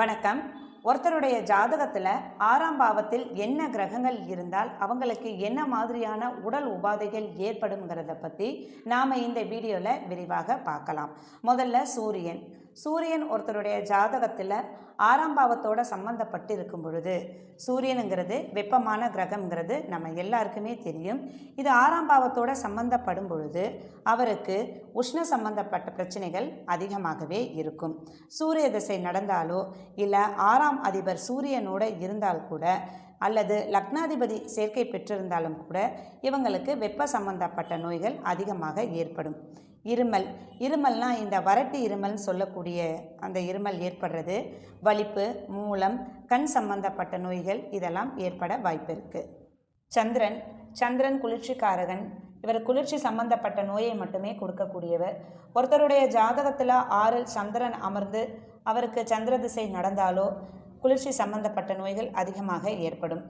வணக்கம். ஒருத்தருடைய ஜாதகத்தில் ஆறாம் பாவத்தில் என்ன கிரகங்கள் இருந்தால் அவங்களுக்கு என்ன மாதிரியான உடல் உபாதைகள் ஏற்படுங்கிறத பற்றி நாம் இந்த வீடியோவில் விரிவாக பார்க்கலாம். முதல்ல சூரியன். சூரியன் ஒருத்தருடைய ஜாதகத்தில் ஆறாம் பாவத்தோட சம்பந்தப்பட்டு இருக்கும் பொழுது சூரியனுங்கிறது வெப்பமான கிரகம்ங்கிறது நம்ம எல்லாருக்குமே தெரியும். இது ஆறாம் பாவத்தோட சம்பந்தப்படும் பொழுது அவருக்கு உஷ்ண சம்பந்தப்பட்ட பிரச்சனைகள் அதிகமாகவே இருக்கும். சூரிய திசை நடந்தாலோ இல்லை ஆறாம் அதிபர் சூரியனோட இருந்தால் கூட அல்லது லக்னாதிபதி சேர்க்கை பெற்றிருந்தாலும் கூட இவங்களுக்கு வெப்ப சம்பந்தப்பட்ட நோய்கள் அதிகமாக ஏற்படும். இருமல். இருமல்னால் இந்த வறட்டு இருமல்னு சொல்லக்கூடிய அந்த இருமல் ஏற்படுறது. வலிப்பு மூலம் கண் சம்பந்தப்பட்ட நோய்கள் இதெல்லாம் ஏற்பட வாய்ப்பு இருக்குது சந்திரன். சந்திரன் குளிர்ச்சிக்காரகன். இவர் குளிர்ச்சி சம்பந்தப்பட்ட நோயை மட்டுமே கொடுக்கக்கூடியவர். ஒருத்தருடைய ஜாதகத்தில் ஆறில் சந்திரன் அமர்ந்து அவருக்கு சந்திர திசை நடந்தாலோ குளிர்ச்சி சம்பந்தப்பட்ட நோய்கள் அதிகமாக ஏற்படும்.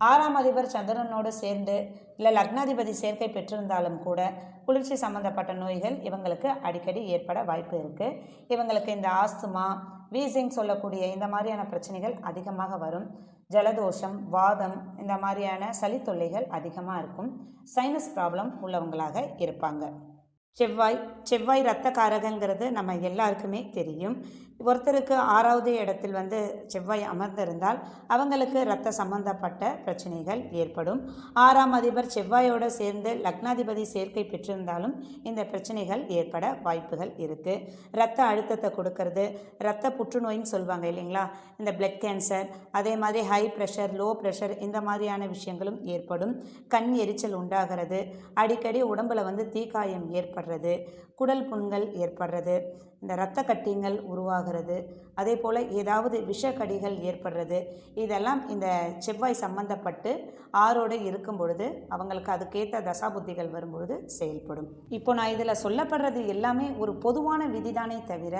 ஆறாம் அதிபர் சந்திரனோடு சேர்ந்து இல்லை லக்னாதிபதி சேர்க்கை பெற்றிருந்தாலும் கூட குளிர்ச்சி சம்பந்தப்பட்ட நோய்கள் இவங்களுக்கு அடிக்கடி ஏற்பட வாய்ப்பு இருக்குது இவங்களுக்கு இந்த ஆஸ்துமா வீசிங் சொல்லக்கூடிய இந்த மாதிரியான பிரச்சனைகள் அதிகமாக வரும். ஜலதோஷம் வாதம் இந்த மாதிரியான சளி தொல்லைகள் அதிகமாக இருக்கும். சைனஸ் ப்ராப்ளம் உள்ளவங்களாக இருப்பாங்க. செவ்வாய் செவ்வாய் இரத்தக்காரகங்கிறது நம்ம எல்லாருக்குமே தெரியும். ஒருத்தருக்கு ஆறாவது இடத்தில் வந்து செவ்வாய் அமர்ந்திருந்தால் அவங்களுக்கு இரத்த சம்பந்தப்பட்ட பிரச்சனைகள் ஏற்படும். ஆறாம் அதிபர் செவ்வாயோடு சேர்ந்து லக்னாதிபதி சேர்க்கை பெற்றிருந்தாலும் இந்த பிரச்சனைகள் ஏற்பட வாய்ப்புகள் இருக்குது இரத்த அழுத்தத்தை கொடுக்கறது இரத்த புற்றுநோயின்னு சொல்லுவாங்க இல்லைங்களா? இந்த பிளட் கேன்சர் அதே மாதிரி ஹை ப்ரெஷர் லோ ப்ரெஷர் இந்த மாதிரியான விஷயங்களும் ஏற்படும். கண் எரிச்சல் உண்டாகிறது. அடிக்கடி உடம்புல வந்து தீக்காயம் ஏற்படுறது. குடல் புண்கள் ஏற்படுறது. இந்த இரத்த கட்டிங்கள் உருவாகிறது. அதே போல் ஏதாவது விஷக்கடிகள் ஏற்படுறது. இதெல்லாம் இந்த செவ்வாய் சம்பந்தப்பட்டு ஆரோடு இருக்கும் பொழுது அவங்களுக்கு அதுக்கேற்ற தசாபுத்திகள் வரும்பொழுது செயல்படும். இப்போ நான் இதில் சொல்லப்படுறது எல்லாமே ஒரு பொதுவான விதிதானே தவிர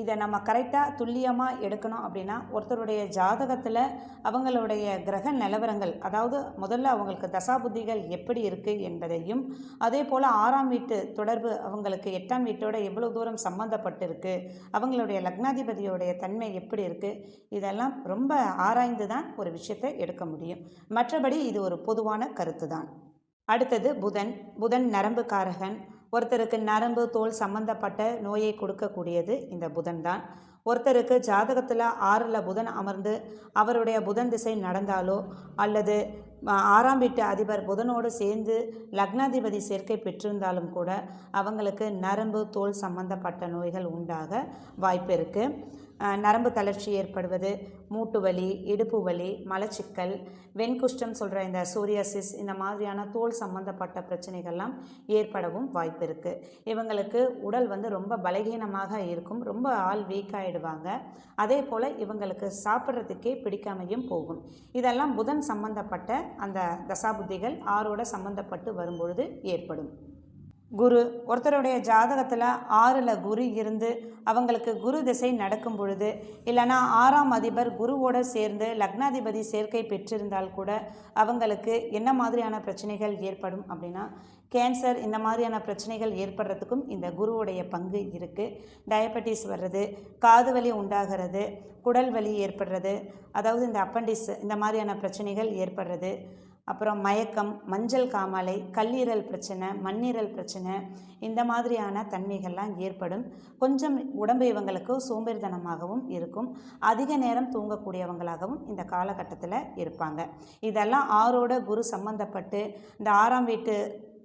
இதை நம்ம கரெக்டாக துல்லியமாக எடுக்கணும் அப்படின்னா ஒருத்தருடைய ஜாதகத்தில் அவங்களுடைய கிரக நிலவரங்கள் அதாவது முதல்ல அவங்களுக்கு தசாபுத்திகள் எப்படி இருக்குது என்பதையும் அதே போல் ஆறாம் வீட்டு தொடர்பு அவங்களுக்கு எட்டாம் வீட்டோட எவ்வளோ தூரம் சம்மந்தப்பட்டிருக்கு அவங்களுடைய ஜனாதிபதியோடைய தன்மை எப்படி இருக்குது இதெல்லாம் ரொம்ப ஆராய்ந்து தான் ஒரு விஷயத்தை எடுக்க முடியும். மற்றபடி இது ஒரு பொதுவான கருத்து தான் அடுத்தது புதன். புதன் நரம்புக்காரகன் ஒருத்தருக்கு நரம்பு தோல் சம்பந்தப்பட்ட நோயை கொடுக்கக்கூடியது இந்த புதன் தான் ஒருத்தருக்கு ஜாதகத்தில் ஆறில் புதன் அமர்ந்து அவருடைய புதன் திசை நடந்தாலோ அல்லது ஆறாம் வீட்டு அதிபர் புதனோடு சேர்ந்து லக்னாதிபதி சேர்க்கை பெற்றிருந்தாலும் கூட அவங்களுக்கு நரம்பு தோல் சம்பந்தப்பட்ட நோய்கள் உண்டாக வாய்ப்பு இருக்குது நரம்பு தளர்ச்சி ஏற்படுவது மூட்டு வலி இடுப்பு வலி மலச்சிக்கல் வெண்குஷ்டம் சொல்கிற இந்த சூரியாசிஸ் இந்த மாதிரியான தோல் சம்பந்தப்பட்ட பிரச்சனைகள்லாம் ஏற்படவும் வாய்ப்பு இருக்குது இவங்களுக்கு உடல் வந்து ரொம்ப பலகீனமாக இருக்கும் ரொம்ப ஆள் வீக்காகிடுவாங்க அதே போல் இவங்களுக்கு சாப்பிட்றதுக்கே பிடிக்காமையும் போகும். இதெல்லாம் புதன் சம்பந்தப்பட்ட அந்த தசாபுத்திகள் ஆரோட சம்பந்தப்பட்டு வரும்பொழுது ஏற்படும். குரு. ஒருத்தருடைய ஜாதகத்தில் ஆறில் குரு இருந்து அவங்களுக்கு குரு திசை நடக்கும் பொழுது இல்லைன்னா ஆறாம் அதிபர் குருவோட சேர்ந்து லக்னாதிபதி சேர்க்கை பெற்றிருந்தால் கூட அவங்களுக்கு என்ன மாதிரியான பிரச்சனைகள் ஏற்படும் அப்படின்னா கேன்சர் இந்த மாதிரியான பிரச்சனைகள் ஏற்படுறதுக்கும் இந்த குருவுடைய பங்கு இருக்குது டயபெட்டிஸ் வர்றது காது வலி உண்டாகிறது குடல் வலி ஏற்படுறது அதாவது இந்த அப்பண்டிஸ் இந்த மாதிரியான பிரச்சனைகள் ஏற்படுறது. அப்புறம் மயக்கம் மஞ்சள் காமாலை கல்லீரல் பிரச்சனை மண்ணீரல் பிரச்சனை இந்த மாதிரியான தன்மைகள்லாம் ஏற்படும். கொஞ்சம் உடம்பு இவங்களுக்கு சோம்பேறித்தனமாகவும் இருக்கும். அதிக நேரம் தூங்கக்கூடியவங்களாகவும் இந்த காலகட்டத்தில் இருப்பாங்க. இதெல்லாம் ஆரோட குரு சம்பந்தப்பட்டு இந்த ஆறாம் வீட்டு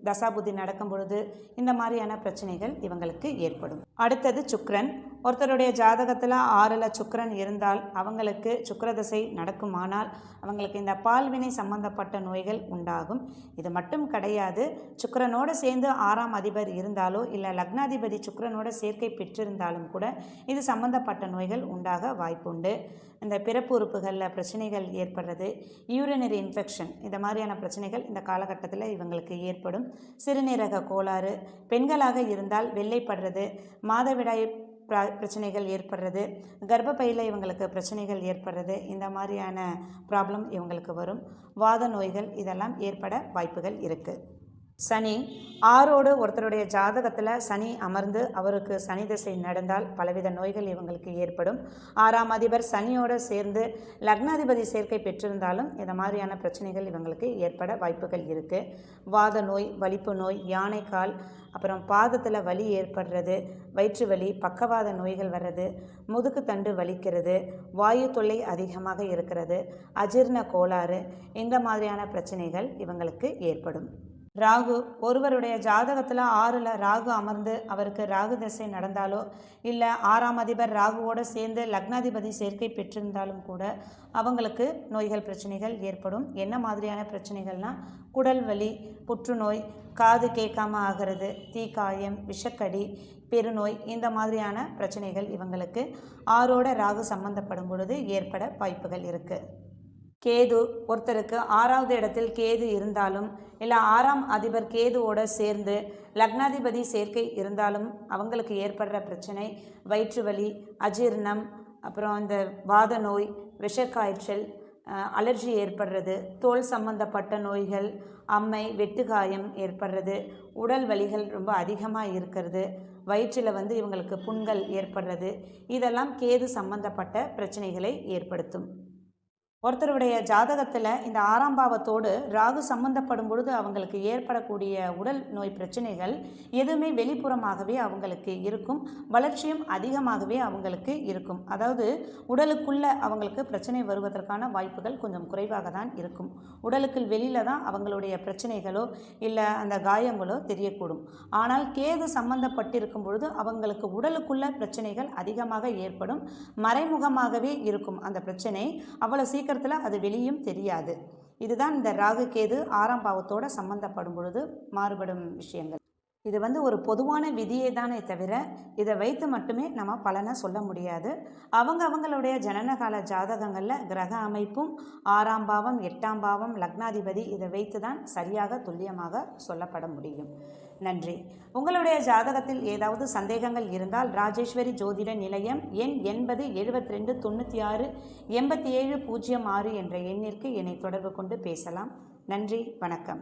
தசாபுத்தி நடக்கும் பொழுது இந்த மாதிரியான பிரச்சனைகள் இவங்களுக்கு ஏற்படும். அடுத்தது சுக்ரன். ஒருத்தருடைய ஜாதகத்தில் ஆறில் சுக்கரன் இருந்தால் அவங்களுக்கு சுக்கரதசை நடக்குமானால் அவங்களுக்கு இந்த பால்வினை சம்பந்தப்பட்ட நோய்கள் உண்டாகும். இது மட்டும் கிடையாது சுக்கரனோடு சேர்ந்து ஆறாம் அதிபர் இருந்தாலோ இல்லை லக்னாதிபதி சுக்கிரனோட சேர்க்கை பெற்றிருந்தாலும் கூட இது சம்பந்தப்பட்ட நோய்கள் உண்டாக வாய்ப்புண்டு. இந்த பிறப்பு உறுப்புகளில் பிரச்சனைகள் ஏற்படுறது யூரினரி இன்ஃபெக்ஷன் இந்த மாதிரியான பிரச்சனைகள் இந்த காலகட்டத்தில் இவங்களுக்கு ஏற்படும். சிறுநீரக கோளாறு பெண்களாக இருந்தால் வெள்ளைப்படுறது மாதவிடாய் பிரச்சனைகள் ஏற்படுறது. கர்ப்பப்பையில் இவங்களுக்கு பிரச்சனைகள் ஏற்படுறது. இந்த மாதிரியான ப்ராப்ளம் இவங்களுக்கு வரும். வாத நோய்கள் இதெல்லாம் ஏற்பட வாய்ப்புகள் இருக்குது சனி ஆறோடு ஒருத்தருடைய ஜாதகத்தில் சனி அமர்ந்து அவருக்கு சனி திசை நடந்தால் பலவித நோய்கள் இவங்களுக்கு ஏற்படும். ஆறாம் அதிபர் சனியோடு சேர்ந்து லக்னாதிபதி சேர்க்கை பெற்றிருந்தாலும் இந்த மாதிரியான பிரச்சனைகள் இவங்களுக்கு ஏற்பட வாய்ப்புகள் இருக்குது வாத நோய் வலிப்பு நோய் யானைக்கால் அப்புறம் பாதத்தில் வலி ஏற்படுறது வயிற்று வலி பக்கவாத நோய்கள் வர்றது முதுகுத்தண்டு வலிக்கிறது வாயு தொல்லை அதிகமாக இருக்கிறது அஜீர்ண கோளாறு இந்த மாதிரியான பிரச்சனைகள் இவங்களுக்கு ஏற்படும். ராகு ஒருவருடைய ஜாதகத்தில் ஆறில் ராகு அமர்ந்து அவருக்கு ராகு திசை நடந்தாலோ இல்லை ஆறாம் அதிபர் ராகுவோடு சேர்ந்து லக்னாதிபதி சேர்க்கை பெற்றிருந்தாலும் கூட அவங்களுக்கு நோய்கள் பிரச்சனைகள் ஏற்படும். என்ன மாதிரியான பிரச்சனைகள்னால் குடல் வலி புற்றுநோய் காது கேட்காம ஆகிறது தீக்காயம் விஷக்கடி பெருநோய் இந்த மாதிரியான பிரச்சனைகள் இவங்களுக்கு ஆறோட ராகு சம்பந்தப்படும் பொழுது ஏற்பட வாய்ப்புகள் இருக்குது கேது ஒருத்தருக்கு ஆறாவது இடத்தில் கேது இருந்தாலும் இல்லை ஆறாம் அதிபர் கேதுவோட சேர்ந்து லக்னாதிபதி சேர்க்கை இருந்தாலும் அவங்களுக்கு ஏற்படுற பிரச்சனை வயிற்று வலி அஜீர்ணம் அப்புறம் இந்த வாத நோய் விஷக்காய்ச்சல் அலர்ஜி ஏற்படுறது தோல் சம்பந்தப்பட்ட நோய்கள் அம்மை வெட்டுக்காயம் ஏற்படுறது உடல் வலிகள் ரொம்ப அதிகமாக இருக்கிறது வயிற்றில் வந்து இவங்களுக்கு புண்கள் ஏற்படுறது இதெல்லாம் கேது சம்பந்தப்பட்ட பிரச்சனைகளை ஏற்படுத்தும். ஒருத்தருடைய ஜாதகத்தில் இந்த ஆறாம் பாவத்தோடு ராகு சம்பந்தப்படும் பொழுது அவங்களுக்கு ஏற்படக்கூடிய உடல் நோய் பிரச்சனைகள் எதுவுமே வெளிப்புறமாகவே அவங்களுக்கு இருக்கும். வளர்ச்சியும் அதிகமாகவே அவங்களுக்கு இருக்கும். அதாவது உடலுக்குள்ளே அவங்களுக்கு பிரச்சனை வருவதற்கான வாய்ப்புகள் கொஞ்சம் குறைவாக தான் இருக்கும். உடலுக்கு வெளியில் தான் அவங்களுடைய பிரச்சனைகளோ இல்லை அந்த காயங்களோ தெரியக்கூடும். ஆனால் கேது சம்பந்தப்பட்டிருக்கும் பொழுது அவங்களுக்கு உடலுக்குள்ள பிரச்சனைகள் அதிகமாக ஏற்படும். மறைமுகமாகவே இருக்கும் அந்த பிரச்சனை. அவ்வளோ சீக்கிரம் சீக்கிரத்தில் அது வெளியும் தெரியாது. இதுதான் இந்த ராகு கேது ஆறாம் பாவத்தோடு சம்மந்தப்படும் பொழுது மாறுபடும் விஷயங்கள். இது வந்து ஒரு பொதுவான விதியே தானே தவிர இதை வைத்து மட்டுமே நம்ம பலனை சொல்ல முடியாது. அவங்க அவங்களுடைய ஜனனகால ஜாதகங்களில் கிரக அமைப்பும் ஆறாம் பாவம் எட்டாம் பாவம் லக்னாதிபதி இதை வைத்து தான் சரியாக துல்லியமாக சொல்லப்பட முடியும். நன்றி. உங்களுடைய ஜாதகத்தில் ஏதாவது சந்தேகங்கள் இருந்தால் ராஜேஸ்வரி ஜோதிட நிலையம் எண் எண்பது எழுபத்தி ரெண்டு தொண்ணூற்றி ஆறு எண்பத்தி ஏழு பூஜ்ஜியம் ஆறு என்ற எண்ணிற்கு என்னை தொடர்பு கொண்டு பேசலாம். நன்றி. வணக்கம்.